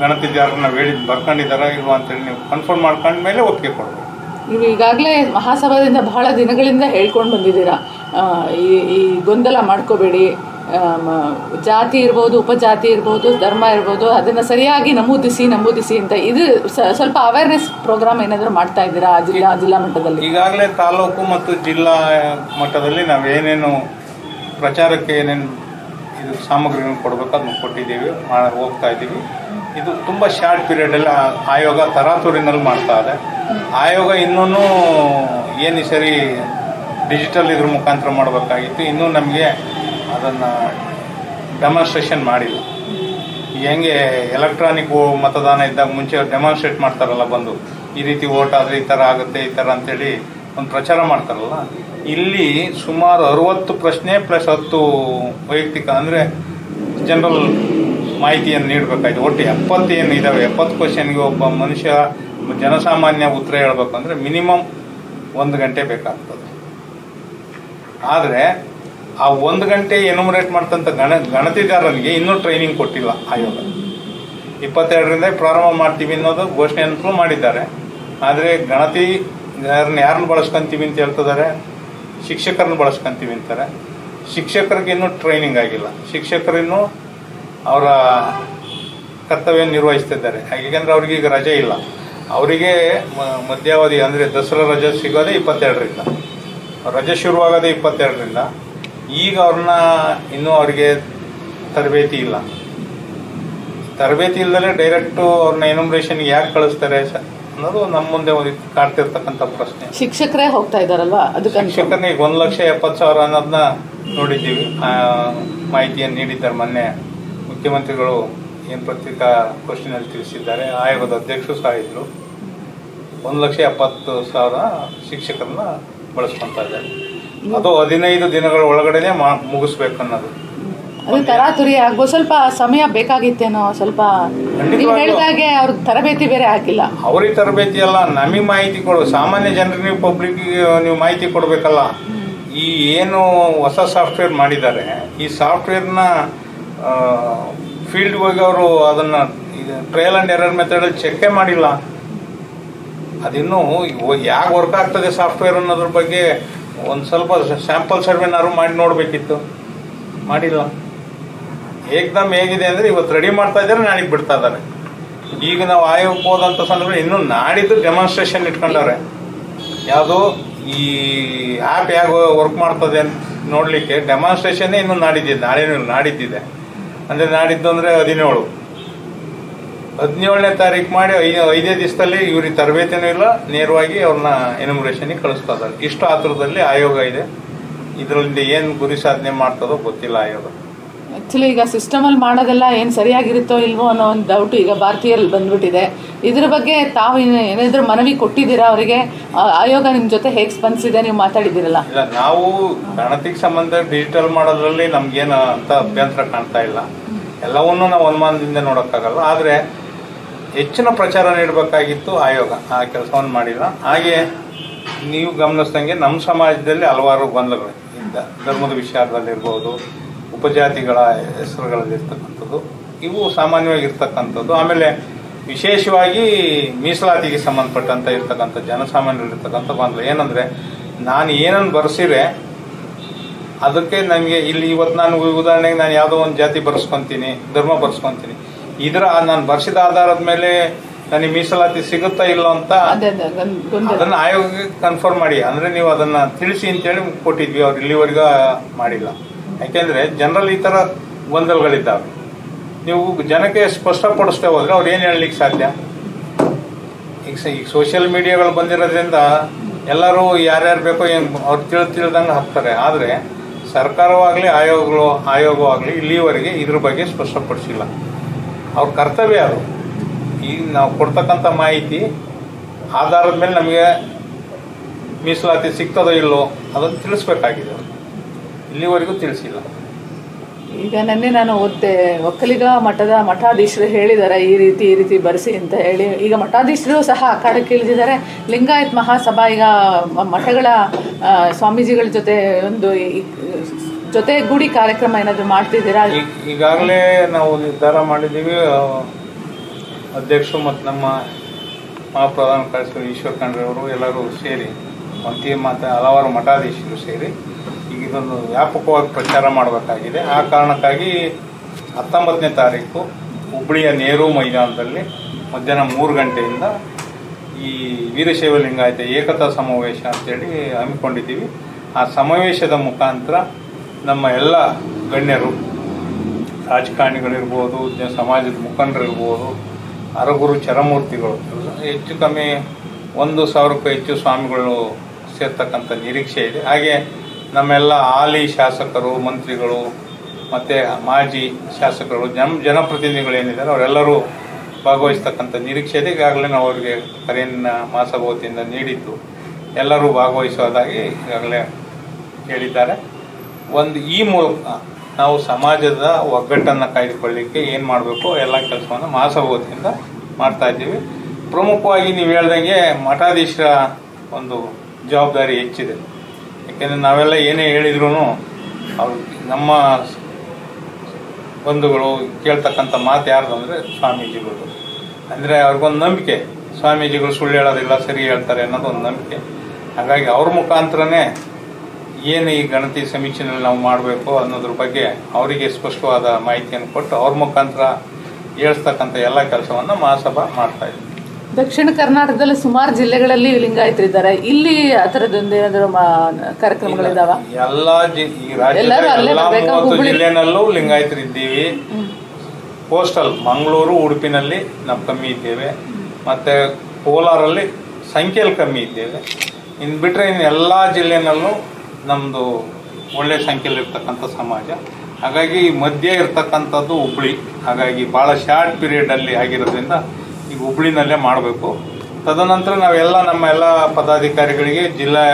ಗಣತಿದಾರರು ನಾವು ಹೇಳಿದ್ ಬರ್ಕೊಂಡಿದ್ದಾರಾ ಇಲ್ವ ಅಂತೇಳಿ ನೀವು ಕನ್ಫರ್ಮ್ ಮಾಡ್ಕೊಂಡ್ಮೇಲೆ ಒಪ್ಪಿಗೆ ಕೊಡಬೇಕು. ನೀವು ಈಗಾಗಲೇ ಮಹಾಸಭಾದಿಂದ ಬಹಳ ದಿನಗಳಿಂದ ಹೇಳ್ಕೊಂಡು ಬಂದಿದ್ದೀರಾ. ಈ ಈ ಗೊಂದಲ ಮಾಡ್ಕೋಬೇಡಿ. ಜಾತಿ ಇರ್ಬೋದು, ಉಪಜಾತಿ ಇರ್ಬೋದು, ಧರ್ಮ ಇರ್ಬೋದು, ಅದನ್ನು ಸರಿಯಾಗಿ ನಮೂದಿಸಿ ನಮೂದಿಸಿ ಅಂತ ಇದು ಸ್ವಲ್ಪ ಅವೇರ್ನೆಸ್ ಪ್ರೋಗ್ರಾಮ್ ಏನಾದರೂ ಮಾಡ್ತಾ ಇದ್ದೀರಾ ಜಿಲ್ಲಾ ಜಿಲ್ಲಾ ಮಟ್ಟದಲ್ಲಿ? ಈಗಾಗಲೇ ತಾಲೂಕು ಮತ್ತು ಜಿಲ್ಲಾ ಮಟ್ಟದಲ್ಲಿ ನಾವು ಏನೇನು ಪ್ರಚಾರಕ್ಕೆ ಏನೇನು ಇದು ಸಾಮಗ್ರಿಗಳನ್ನು ಕೊಡಬೇಕು ಅದನ್ನು ಕೊಟ್ಟಿದ್ದೀವಿ ಹೋಗ್ತಾ ಇದ್ದೀವಿ. ಇದು ತುಂಬ ಶಾರ್ಟ್ ಪೀರಿಯಡಲ್ಲಿ ಆಯೋಗ ತರಾತುರಿನಲ್ಲಿ ಮಾಡ್ತಾ ಇದೆ. ಆಯೋಗ ಇನ್ನೂ ಏನು ಸರಿ ಡಿಜಿಟಲ್ ಇದ್ರ ಮುಖಾಂತರ ಮಾಡಬೇಕಾಗಿತ್ತು. ಇನ್ನೂ ನಮಗೆ ಅದನ್ನು ಡೆಮಾನ್ಸ್ಟ್ರೇಷನ್ ಮಾಡಿಲ್ಲ ಹೆಂಗೆ ಎಲೆಕ್ಟ್ರಾನಿಕ್ ಮತದಾನ ಇದ್ದಾಗ ಮುಂಚೆ ಡೆಮಾನ್ಸ್ಟ್ರೇಟ್ ಮಾಡ್ತಾರಲ್ಲ ಬಂದು, ಈ ರೀತಿ ಓಟ್ ಆದರೆ ಈ ಥರ ಆಗುತ್ತೆ, ಈ ಥರ ಅಂತೇಳಿ ಒಂದು ಪ್ರಚಾರ ಮಾಡ್ತಾರಲ್ಲ, ಇಲ್ಲಿ ಸುಮಾರು ಅರುವತ್ತು ಪ್ರಶ್ನೆ ಪ್ಲಸ್ ಹತ್ತು ವೈಯಕ್ತಿಕ ಅಂದರೆ ಜನರಲ್ ಮಾಹಿತಿಯನ್ನು ನೀಡಬೇಕಾಯ್ತು. ಒಟ್ಟು ಎಪ್ಪತ್ತೇನು ಇದ್ದಾವೆ ಎಪ್ಪತ್ತು ಕ್ವಶನ್ಗೆ ಒಬ್ಬ ಮನುಷ್ಯ ಜನಸಾಮಾನ್ಯ ಉತ್ತರ ಹೇಳಬೇಕು ಅಂದರೆ ಮಿನಿಮಮ್ ಒಂದು ಗಂಟೆ ಬೇಕಾಗ್ತದೆ. ಆದರೆ ಆ ಒಂದು ಗಂಟೆ ಎನುಮರೇಟ್ ಮಾಡ್ತಂಥ ಗಣ ಗಣತಿದಾರನಿಗೆ ಇನ್ನೂ ಟ್ರೈನಿಂಗ್ ಕೊಟ್ಟಿಲ್ಲ ಆಯೋಗ. ಇಪ್ಪತ್ತೆರಡರಿಂದ ಪ್ರಾರಂಭ ಮಾಡ್ತೀವಿ ಅನ್ನೋದು ಘೋಷಣೆಯಂತೂ ಮಾಡಿದ್ದಾರೆ. ಆದರೆ ಗಣತಿ ಯಾರನ್ನ ಬಳಸ್ಕೊಂತೀವಿ ಅಂತ ಹೇಳ್ತಿದ್ದಾರೆ? ಶಿಕ್ಷಕರನ್ನ ಬಳಸ್ಕೊಂತೀವಿ ಅಂತಾರೆ. ಶಿಕ್ಷಕರಿಗೆ ಇನ್ನೂ ಟ್ರೈನಿಂಗ್ ಆಗಿಲ್ಲ. ಶಿಕ್ಷಕರಿನ್ನೂ ಅವರ ಕರ್ತವ್ಯ ನಿರ್ವಹಿಸ್ತಿದ್ದಾರೆ. ಯಾಕೆಂದ್ರೆ ಅವ್ರಿಗೆ ಈಗ ರಜೆ ಇಲ್ಲ. ಅವರಿಗೆ ಮಧ್ಯಾವಧಿ ಅಂದರೆ ದಸರಾ ರಜೆ ಸಿಗೋದೇ ಇಪ್ಪತ್ತೆರಡರಿಂದ. ರಜೆ ಶುರುವಾಗೋದೇ ಇಪ್ಪತ್ತೆರಡರಿಂದ. ಈಗ ಅವ್ರನ್ನ ಇನ್ನೂ ಅವ್ರಿಗೆ ತರಬೇತಿ ಇಲ್ಲ. ತರಬೇತಿ ಇಲ್ಲದೆ ಡೈರೆಕ್ಟು ಅವ್ರನ್ನ ಎನುಮ್ರೇಷನ್ಗೆ ಯಾಕೆ ಕಳಿಸ್ತಾರೆ ಅನ್ನೋದು ನಮ್ಮ ಮುಂದೆ ಒಂದು ಕಾಡ್ತಿರ್ತಕ್ಕಂಥ ಪ್ರಶ್ನೆ. ಶಿಕ್ಷಕರೇ ಹೋಗ್ತಾ ಇದ್ದಾರಲ್ವಾ? ಅದಕ್ಕೆ ಶಿಕ್ಷಕರನ್ನ ಈಗ ಒಂದು ಲಕ್ಷ ಎಪ್ಪತ್ತು ಸಾವಿರ ಅನ್ನೋದನ್ನ ನೋಡಿದ್ದೀವಿ. ಆ, ಮಾಹಿತಿಯನ್ನು ನೀಡಿದ್ದಾರೆ ಮೊನ್ನೆ ಮುಖ್ಯಮಂತ್ರಿಗಳು ಏನು ಪತ್ರಿಕಾ ಕ್ವಶನಲ್ಲಿ ತಿಳಿಸಿದ್ದಾರೆ. ಆಯೋಗದ ಅಧ್ಯಕ್ಷರು ಸಹ ಇದ್ದರು ಒಂದು ಲಕ್ಷ ಎಪ್ಪತ್ತು ಸಾವಿರ ಶಿಕ್ಷಕರನ್ನ ಬಳಸ್ಕೊತಾ ಇದ್ದಾರೆ. ಅದು ಹದಿನೈದು ದಿನಗಳ ಒಳಗಡೆನೆ ಮುಗಿಸ್ಬೇಕು ಅನ್ನೋದು. ಅದು ತರಾತುರಿ ಆಗ್ಬೋದು. ಸ್ವಲ್ಪ ಸಮಯ ಬೇಕಾಗಿತ್ತೇನೋ ಸ್ವಲ್ಪ ನೀವು. ಹೇಳಿದಾಗೆ ಅವ್ರಿಗೆ ತರಬೇತಿ ಬೇರೆ ಹಾಕಿಲ್ಲ. ಅವ್ರಿಗೆ ತರಬೇತಿ ಅಲ್ಲ ನಮಗೆ ಮಾಹಿತಿ ಕೊಡು. ಸಾಮಾನ್ಯ ಜನರಿಗೆ ನೀವು ಪಬ್ಲಿಕ್ ನೀವು ಮಾಹಿತಿ ಕೊಡಬೇಕಲ್ಲ. ಈ ಏನು ಹೊಸ ಸಾಫ್ಟ್ವೇರ್ ಮಾಡಿದ್ದಾರೆ ಈ ಸಾಫ್ಟ್ವೇರ್ನ ಫೀಲ್ಡ್ ಹೋಗಿ ಅವರು ಅದನ್ನು ಟ್ರಯಲ್ ಆ್ಯಂಡ್ ಎರರ್ ಮೆಥಡಲ್ಲಿ ಚೆಕ್ಕೇ ಮಾಡಿಲ್ಲ. ಅದಿನ್ನೂ ಯಾಕೆ ವರ್ಕ್ ಆಗ್ತದೆ ಸಾಫ್ಟ್ವೇರ್ ಅನ್ನೋದ್ರ ಬಗ್ಗೆ ಒಂದು ಸ್ವಲ್ಪ ಸ್ಯಾಂಪಲ್ ಸರ್ವೆನಾದ್ರು ಮಾಡಿ ನೋಡಬೇಕಿತ್ತು. ಮಾಡಿಲ್ಲ. ಏಕ್ದಮ್ ಹೇಗಿದೆ ಅಂದರೆ ಇವತ್ತು ರೆಡಿ ಮಾಡ್ತಾ ಇದ್ದಾರೆ, ನಾಳೆಗೆ ಬಿಡ್ತಾ ಇದ್ದಾರೆ. ಈಗ ನಾವು ಆಯೋಗಕ್ಕೆ ಹೋದಂಥ ಸಂದರ್ಭ ಇನ್ನೂ ನಾಡಿದ್ದು ಡೆಮಾನ್ಸ್ಟ್ರೇಷನ್ ಇಟ್ಕೊಂಡವ್ರೆ. ಯಾವುದು ಈ ಆ್ಯಪ್ ಹೇಗೆ ವರ್ಕ್ ಮಾಡ್ತದೆ ಅಂತ ನೋಡಲಿಕ್ಕೆ ಡೆಮಾನ್ಸ್ಟ್ರೇಷನ್ನೇ ಇನ್ನೂ ನಾಡಿದ್ದಿದೆ. ನಾಳೆ ನಾಡಿದ್ದಿದೆ. ಅಂದರೆ ನಾಡಿದ್ದು ಅಂದರೆ ಹದಿನೇಳು. ಹದಿನೇಳನೇ ತಾರೀಕು ಮಾಡಿ ಐದು ಐದೇ ದಿವಸದಲ್ಲಿ ಇವ್ರಿಗೆ ತರಬೇತಿನೂ ಇಲ್ಲ ನೇರವಾಗಿ ಅವ್ರನ್ನ ಎನುಮರೇಷನ್ಗೆ ಕಳಿಸ್ತಾ ಇದ್ದಾರೆ. ಇಷ್ಟು ಆತುರದಲ್ಲಿ ಆಯೋಗ ಇದೆ. ಇದರಿಂದ ಏನು ಗುರಿ ಸಾಧನೆ ಮಾಡ್ತದೋ ಗೊತ್ತಿಲ್ಲ ಆಯೋಗ. ಆಕ್ಚುಲಿ ಈಗ ಸಿಸ್ಟಮಲ್ಲಿ ಮಾಡೋದೆಲ್ಲ ಏನು ಸರಿಯಾಗಿರುತ್ತೋ ಇಲ್ವೋ ಅನ್ನೋ ಒಂದು ಡೌಟ್ ಈಗ ಭಾರತೀಯರಲ್ಲಿ ಬಂದ್ಬಿಟ್ಟಿದೆ. ಇದ್ರ ಬಗ್ಗೆ ತಾವು ಏನಾದರೂ ಏನಾದ್ರೂ ಮನವಿ ಕೊಟ್ಟಿದ್ದೀರಾ ಅವರಿಗೆ? ಆಯೋಗ ನಿಮ್ಮ ಜೊತೆ ಹೇಗೆ ಸ್ಪಂದಿಸಿದೆ ನೀವು ಮಾತಾಡಿದ್ದೀರಲ್ಲ? ಇಲ್ಲ ನಾವು ಗಣತಿಗೆ ಸಂಬಂಧ ಡಿಜಿಟಲ್ ಮಾಡೋದ್ರಲ್ಲಿ ನಮ್ಗೇನು ಅಂತ ಅಭ್ಯಂತರ ಕಾಣ್ತಾ ಇಲ್ಲ. ಎಲ್ಲವನ್ನೂ ನಾವು ಅನುಮಾನದಿಂದ ನೋಡೋಕ್ಕಾಗಲ್ಲ. ಆದರೆ ಹೆಚ್ಚಿನ ಪ್ರಚಾರ ನೀಡಬೇಕಾಗಿತ್ತು ಆಯೋಗ ಆ ಕೆಲಸವನ್ನು ಮಾಡಿಲ್ಲ. ಹಾಗೆ ನೀವು ಗಮನಿಸ್ದಂಗೆ ನಮ್ಮ ಸಮಾಜದಲ್ಲಿ ಹಲವಾರು ಗೊಂದಲಗಳು ಇದ್ದ ಧರ್ಮದ ವಿಚಾರದಲ್ಲಿರ್ಬೋದು ಉಪಜಾತಿಗಳ ಹೆಸರುಗಳಲ್ಲಿರ್ತಕ್ಕಂಥದ್ದು, ಇವು ಸಾಮಾನ್ಯವಾಗಿರ್ತಕ್ಕಂಥದ್ದು. ಆಮೇಲೆ ವಿಶೇಷವಾಗಿ ಮೀಸಲಾತಿಗೆ ಸಂಬಂಧಪಟ್ಟಂತ ಇರ್ತಕ್ಕಂಥ ಜನಸಾಮಾನ್ಯರಿರ್ತಕ್ಕಂಥ ಗೊಂದಲ. ಏನಂದರೆ, ನಾನು ಏನನ್ನು ಬರೆಸಿರೆ ಅದಕ್ಕೆ ನನಗೆ ಇಲ್ಲಿ ಇವತ್ತು ನಾನು ಉದಾಹರಣೆಗೆ ನಾನು ಯಾವುದೋ ಒಂದು ಜಾತಿ ಬರ್ಸ್ಕೊತೀನಿ, ಧರ್ಮ ಬರ್ಸ್ಕೊತೀನಿ. ಇದರ ನಾನು ಬರ್ಸಿದ ಆಧಾರದ ಮೇಲೆ ನನಗೆ ಮೀಸಲಾತಿ ಸಿಗುತ್ತಾ ಇಲ್ಲ ಅಂತ ಅದನ್ನ ಆಯೋಗಕ್ಕೆ ಕನ್ಫರ್ಮ್ ಮಾಡಿ. ಅಂದ್ರೆ ನೀವು ಅದನ್ನ ತಿಳಿಸಿ ಅಂತೇಳಿ ಕೊಟ್ಟಿದ್ವಿ. ಅವ್ರು ಇಲ್ಲಿವರೆಗೂ ಮಾಡಿಲ್ಲ. ಯಾಕೆಂದ್ರೆ ಜನರಲ್ಲಿ ಈ ತರ ಗೊಂದಲಗಳಿದ್ದಾವೆ. ನೀವು ಜನಕ್ಕೆ ಸ್ಪಷ್ಟಪಡಿಸ್ತೇ ಹೋದ್ರೆ ಅವ್ರು ಏನು ಹೇಳಲಿಕ್ಕೆ ಸಾಧ್ಯ? ಈಗ ಈಗ ಸೋಷಿಯಲ್ ಮೀಡಿಯಾಗಳು ಬಂದಿರೋದ್ರಿಂದ ಎಲ್ಲರೂ ಯಾರ್ಯಾರು ಬೇಕೋ ಏನು ಅವ್ರು ತಿಳ್ ತಿಳ್ದಂಗೆ ಹಾಕ್ತಾರೆ. ಆದರೆ ಸರ್ಕಾರವಾಗಲಿ ಆಯೋಗಗಳು ಆಯೋಗವಾಗಲಿ ಇಲ್ಲಿವರೆಗೆ ಇದ್ರ ಬಗ್ಗೆ ಸ್ಪಷ್ಟಪಡಿಸಿಲ್ಲ. ಅವ್ರ ಕರ್ತವ್ಯ ಅದು. ಈಗ ನಾವು ಕೊಡ್ತಕ್ಕಂಥ ಮಾಹಿತಿ ಆಧಾರದ ಮೇಲೆ ನಮಗೆ ಮೀಸಲಾತಿ ಸಿಗ್ತದೋ ಇಲ್ಲೋ ಅದನ್ನು ತಿಳಿಸ್ಬೇಕಾಗಿದೆ. ಇಲ್ಲಿವರೆಗೂ ತಿಳಿಸಿಲ್ಲ. ಈಗ ನನ್ನೆ ನಾನು ಓದ್ದೆ ಒಕ್ಕಲಿಗ ಮಠದ ಮಠಾಧೀಶರು ಹೇಳಿದ್ದಾರೆ ಈ ರೀತಿ ಈ ರೀತಿ ಬರೆಸಿ ಅಂತ ಹೇಳಿ. ಈಗ ಮಠಾಧೀಶರು ಸಹ ಅಖಾಡಕ್ಕೆ ಇಳಿದಿದ್ದಾರೆ ಲಿಂಗಾಯತ್ ಮಹಾಸಭಾ ಈಗ ಮಠಗಳ ಸ್ವಾಮೀಜಿಗಳ ಜೊತೆ ಒಂದು ಈ- ಜೊತೆಗೂಡಿ ಕಾರ್ಯಕ್ರಮ ಏನಾದರೂ ಮಾಡ್ತಿದ್ದೀರಾ? ಈಗ ಈಗಾಗಲೇ ನಾವು ನಿರ್ಧಾರ ಮಾಡಿದ್ದೀವಿ. ಅಧ್ಯಕ್ಷರು ಮತ್ತು ನಮ್ಮ ಮಹಾಪ್ರಧಾನ ಕಾರ್ಯದರ್ಶಿ ಈಶ್ವರ್ ಖಂಡ್ರೆ ಅವರು ಎಲ್ಲರೂ ಸೇರಿ ಮಂತಿ ಮತ್ತು ಹಲವಾರು ಮಠಾಧೀಶರು ಸೇರಿ ಈಗ ಇದೊಂದು ವ್ಯಾಪಕವಾಗಿ ಪ್ರಚಾರ ಮಾಡಬೇಕಾಗಿದೆ. ಆ ಕಾರಣಕ್ಕಾಗಿ ಹತ್ತೊಂಬತ್ತನೇ ತಾರೀಕು ಹುಬ್ಬಳ್ಳಿಯ ನೆಹರು ಮೈದಾನದಲ್ಲಿ ಮಧ್ಯಾಹ್ನ ಮೂರು ಗಂಟೆಯಿಂದ ಈ ವೀರಶೈವ ಲಿಂಗಾಯತ ಏಕತಾ ಸಮಾವೇಶ ಅಂತೇಳಿ ಹಮ್ಮಿಕೊಂಡಿದ್ದೀವಿ. ಆ ಸಮಾವೇಶದ ಮುಖಾಂತರ ನಮ್ಮ ಎಲ್ಲ ಗಣ್ಯರು, ರಾಜಕಾರಣಿಗಳಿರ್ಬೋದು ಸಮಾಜದ ಮುಖಂಡರಿರ್ಬೋದು, ಅರಗುರು ಚರಮೂರ್ತಿಗಳು, ಹೆಚ್ಚು ಕಮ್ಮಿ ಒಂದು ಸಾವಿರಕ್ಕೂ ಹೆಚ್ಚು ಸ್ವಾಮಿಗಳು ಸೇರ್ತಕ್ಕಂಥ ನಿರೀಕ್ಷೆ ಇದೆ. ಹಾಗೆ ನಮ್ಮೆಲ್ಲ ಹಾಲಿ ಶಾಸಕರು, ಮಂತ್ರಿಗಳು, ಮತ್ತು ಮಾಜಿ ಶಾಸಕರು, ಜನ ಜನಪ್ರತಿನಿಧಿಗಳು ಏನಿದ್ದಾರೆ, ಅವರೆಲ್ಲರೂ ಭಾಗವಹಿಸ್ತಕ್ಕಂಥ ನಿರೀಕ್ಷೆ ಇದೆ. ಈಗಾಗಲೇ ನಾವು ಅವರಿಗೆ ಕರೆಯನ್ನು ಮಾಸಭವತಿಯಿಂದ ನೀಡಿದ್ದು ಎಲ್ಲರೂ ಭಾಗವಹಿಸೋದಾಗಿ ಈಗಾಗಲೇ ಹೇಳಿದ್ದಾರೆ. ಒಂದು ಈ ಮೂಲಕ ನಾವು ಸಮಾಜದ ಒಗ್ಗಟ್ಟನ್ನು ಕಾಯ್ದುಕೊಳ್ಳಿಕ್ಕೆ ಏನು ಮಾಡಬೇಕು? ಎಲ್ಲ ಕೆಲಸವನ್ನು ಮಹಾಸಭಾ ವತಿಯಿಂದ ಮಾಡ್ತಾ ಇದ್ದೀವಿ. ಪ್ರಮುಖವಾಗಿ ನೀವು ಹೇಳ್ದಂಗೆ ಮಠಾಧೀಶರ ಒಂದು ಜವಾಬ್ದಾರಿ ಹೆಚ್ಚಿದೆ. ಯಾಕೆಂದರೆ ನಾವೆಲ್ಲ ಏನೇ ಹೇಳಿದ್ರು ಅವ್ರು ನಮ್ಮ ಬಂಧುಗಳು ಕೇಳ್ತಕ್ಕಂಥ ಮಾತು ಯಾರ್ದು ಅಂದರೆ ಸ್ವಾಮೀಜಿಗಳು ಅಂದರೆ ಅವ್ರಿಗೊಂದು ನಂಬಿಕೆ. ಸ್ವಾಮೀಜಿಗಳು ಸುಳ್ಳು ಹೇಳೋದಿಲ್ಲ, ಸರಿ ಹೇಳ್ತಾರೆ ಅನ್ನೋದು ಒಂದು ನಂಬಿಕೆ. ಹಾಗಾಗಿ ಅವ್ರ ಮುಖಾಂತರನೇ ಏನು ಈ ಗಣತಿ ಸಮೀಕ್ಷೆನಲ್ಲಿ ನಾವು ಮಾಡಬೇಕು ಅನ್ನೋದ್ರ ಬಗ್ಗೆ ಅವರಿಗೆ ಸ್ಪಷ್ಟವಾದ ಮಾಹಿತಿಯನ್ನು ಕೊಟ್ಟು ಅವ್ರ ಮುಖಾಂತರ ಹೇಳಿಸ್ತಕ್ಕಂಥ ಎಲ್ಲ ಕೆಲಸವನ್ನು ಮಹಾಸಭಾ ಮಾಡ್ತಾ ಇದ್ದೀವಿ ದಕ್ಷಿಣ ಕರ್ನಾಟಕದಲ್ಲಿ ಸುಮಾರು ಜಿಲ್ಲೆಗಳಲ್ಲಿ ಲಿಂಗಾಯತರಿದ್ದಾರೆ. ಇಲ್ಲಿ ಆ ಏನಾದರೂ ಕಾರ್ಯಕ್ರಮಗಳಿದಾವ? ಎಲ್ಲ ಈ ರಾಜ್ಯದ? ಜಿಲ್ಲೆನಲ್ಲೂ ಲಿಂಗಾಯತರಿದ್ದೀವಿ. ಕೋಸ್ಟಲ್ ಮಂಗಳೂರು ಉಡುಪಿನಲ್ಲಿ ನಾವು ಕಮ್ಮಿ ಇದ್ದೇವೆ. ಮತ್ತೆ ಕೋಲಾರಲ್ಲಿ ಸಂಖ್ಯೆಯಲ್ಲಿ ಕಮ್ಮಿ ಇದ್ದೇವೆ. ಇನ್ನು ಬಿಟ್ಟರೆ ಇನ್ನು ಎಲ್ಲ ಜಿಲ್ಲೆನಲ್ಲೂ ನಮ್ಮದು ಒಳ್ಳೆ ಸಂಖ್ಯೆಯಲ್ಲಿರ್ತಕ್ಕಂಥ ಸಮಾಜ. ಹಾಗಾಗಿ ಮಧ್ಯೆ ಇರ್ತಕ್ಕಂಥದ್ದು ಹುಬ್ಳಿ. ಹಾಗಾಗಿ ಭಾಳ ಶಾರ್ಟ್ ಪೀರಿಯಡಲ್ಲಿ ಆಗಿರೋದ್ರಿಂದ ಈಗ ಹುಬ್ಳಿನಲ್ಲೇ ಮಾಡಬೇಕು. ತದನಂತರ ನಾವೆಲ್ಲ ನಮ್ಮ ಎಲ್ಲ ಪದಾಧಿಕಾರಿಗಳಿಗೆ ಜಿಲ್ಲಾ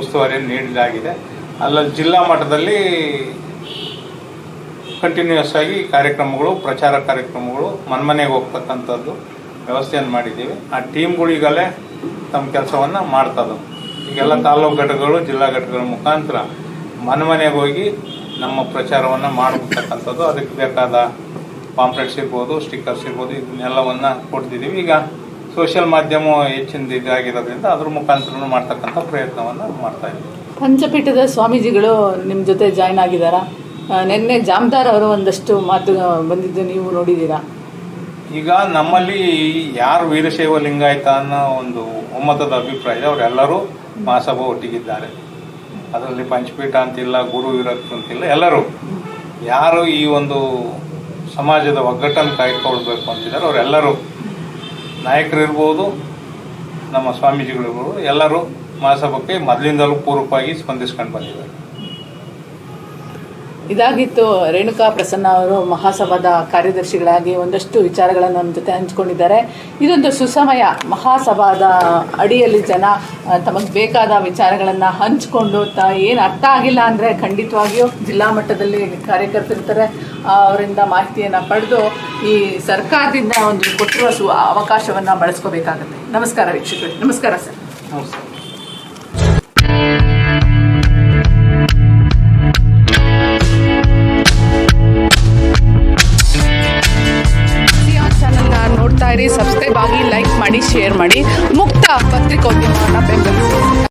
ಉಸ್ತುವಾರಿಯನ್ನು ನೀಡಲಾಗಿದೆ. ಅಲ್ಲಲ್ಲಿ ಜಿಲ್ಲಾ ಮಟ್ಟದಲ್ಲಿ ಕಂಟಿನ್ಯೂಸ್ ಆಗಿ ಕಾರ್ಯಕ್ರಮಗಳು, ಪ್ರಚಾರ ಕಾರ್ಯಕ್ರಮಗಳು, ಮನ್ಮನೆಗೆ ಹೋಗ್ತಕ್ಕಂಥದ್ದು ವ್ಯವಸ್ಥೆಯನ್ನು ಮಾಡಿದ್ದೀವಿ. ಆ ಟೀಮ್ಗಳಿಗಲ್ಲೇ ತಮ್ಮ ಕೆಲಸವನ್ನು ಮಾಡ್ತದೆ ಈಗೆಲ್ಲ ತಾಲೂಕು ಘಟಕಗಳು ಜಿಲ್ಲಾ ಘಟಕಗಳ ಮುಖಾಂತರ ಮನೆಗೆ ಹೋಗಿ ನಮ್ಮ ಪ್ರಚಾರವನ್ನು ಮಾಡತಕ್ಕಂಥದ್ದು ಅದಕ್ಕೆ ಬೇಕಾದ ಪಾಂಪ್ಲೆಟ್ಸ್ ಇರ್ಬೋದು ಸ್ಟಿಕ್ಕರ್ಸ್ ಇರ್ಬೋದು ಇದನ್ನೆಲ್ಲವನ್ನು ಕೊಡ್ತಿದ್ದೀವಿ. ಈಗ ಸೋಷಿಯಲ್ ಮಾಧ್ಯಮ ಹೆಚ್ಚಿನ ಇದಾಗಿರೋದ್ರಿಂದ ಅದ್ರ ಮುಖಾಂತರ ಮಾಡ್ತಕ್ಕಂಥ ಪ್ರಯತ್ನವನ್ನು ಮಾಡ್ತಾ ಇದ್ದೀವಿ. ಪಂಚಪೀಠದ ಸ್ವಾಮೀಜಿಗಳು ನಿಮ್ಮ ಜೊತೆ ಜಾಯ್ನ್ ಆಗಿದ್ದಾರಾ ನಿನ್ನೆ ಜಾಮದಾರ್ ಅವರು ಒಂದಷ್ಟು ಮಾತು ಬಂದಿದ್ದು ನೀವು ನೋಡಿದ್ದೀರಾ? ಈಗ ನಮ್ಮಲ್ಲಿ ಯಾರು ವೀರಶೈವ ಲಿಂಗಾಯತ ಅನ್ನೋ ಒಂದು ಒಮ್ಮತದ ಅಭಿಪ್ರಾಯ ಇದೆ. ಅವರೆಲ್ಲರೂ ಮಹಾಸಭಾ ಒಟ್ಟಿಗಿದ್ದಾರೆ ಅದರಲ್ಲಿ ಪಂಚಪೀಠ ಅಂತಿಲ್ಲ, ಗುರು ವಿರಕ್ತ ಅಂತಿಲ್ಲ, ಎಲ್ಲರೂ. ಯಾರು ಈ ಒಂದು ಸಮಾಜದ ಒಗ್ಗಟ್ಟನ್ನು ಕಾಯ್ಕೊಳ್ಬೇಕು ಅಂತಿದ್ದಾರೆ ಅವರೆಲ್ಲರೂ. ನಾಯಕರಿರ್ಬೋದು, ನಮ್ಮ ಸ್ವಾಮೀಜಿಗಳಿರ್ಬೋದು, ಎಲ್ಲರೂ ಮಹಾಸಭಕ್ಕೆ ಮೊದಲಿಂದಲೂ ಪೂರ್ವಕವಾಗಿ ಸ್ಪಂದಿಸ್ಕೊಂಡು ಬಂದಿದ್ದಾರೆ. ಇದಾಗಿತ್ತು ರೇಣುಕಾ ಪ್ರಸನ್ನ ಅವರು ಮಹಾಸಭಾದ ಕಾರ್ಯದರ್ಶಿಗಳಾಗಿ ಒಂದಷ್ಟು ವಿಚಾರಗಳನ್ನು ನಮ್ಮ ಜೊತೆ ಹಂಚ್ಕೊಂಡಿದ್ದಾರೆ. ಇದೊಂದು ಸುಸಮಯ ಮಹಾಸಭಾದ ಅಡಿಯಲ್ಲಿ ಜನ ತಮಗೆ ಬೇಕಾದ ವಿಚಾರಗಳನ್ನು ಹಂಚಿಕೊಂಡು ತ ಏನು ಅರ್ಥ ಆಗಿಲ್ಲ ಅಂದರೆ ಖಂಡಿತವಾಗಿಯೂ ಜಿಲ್ಲಾ ಮಟ್ಟದಲ್ಲಿ ಕಾರ್ಯಕರ್ತರಿರ್ತಾರೆ ಅವರಿಂದ ಮಾಹಿತಿಯನ್ನು ಪಡೆದು ಈ ಸರ್ಕಾರದಿಂದ ಒಂದು ಕೊಟ್ಟಿರುವ ಅವಕಾಶವನ್ನು ಬಳಸ್ಕೋಬೇಕಾಗುತ್ತೆ. ನಮಸ್ಕಾರ ವೀಕ್ಷಕರು. ನಮಸ್ಕಾರ ಸರ್. ನಮಸ್ಕಾರ ಮಾಡಿ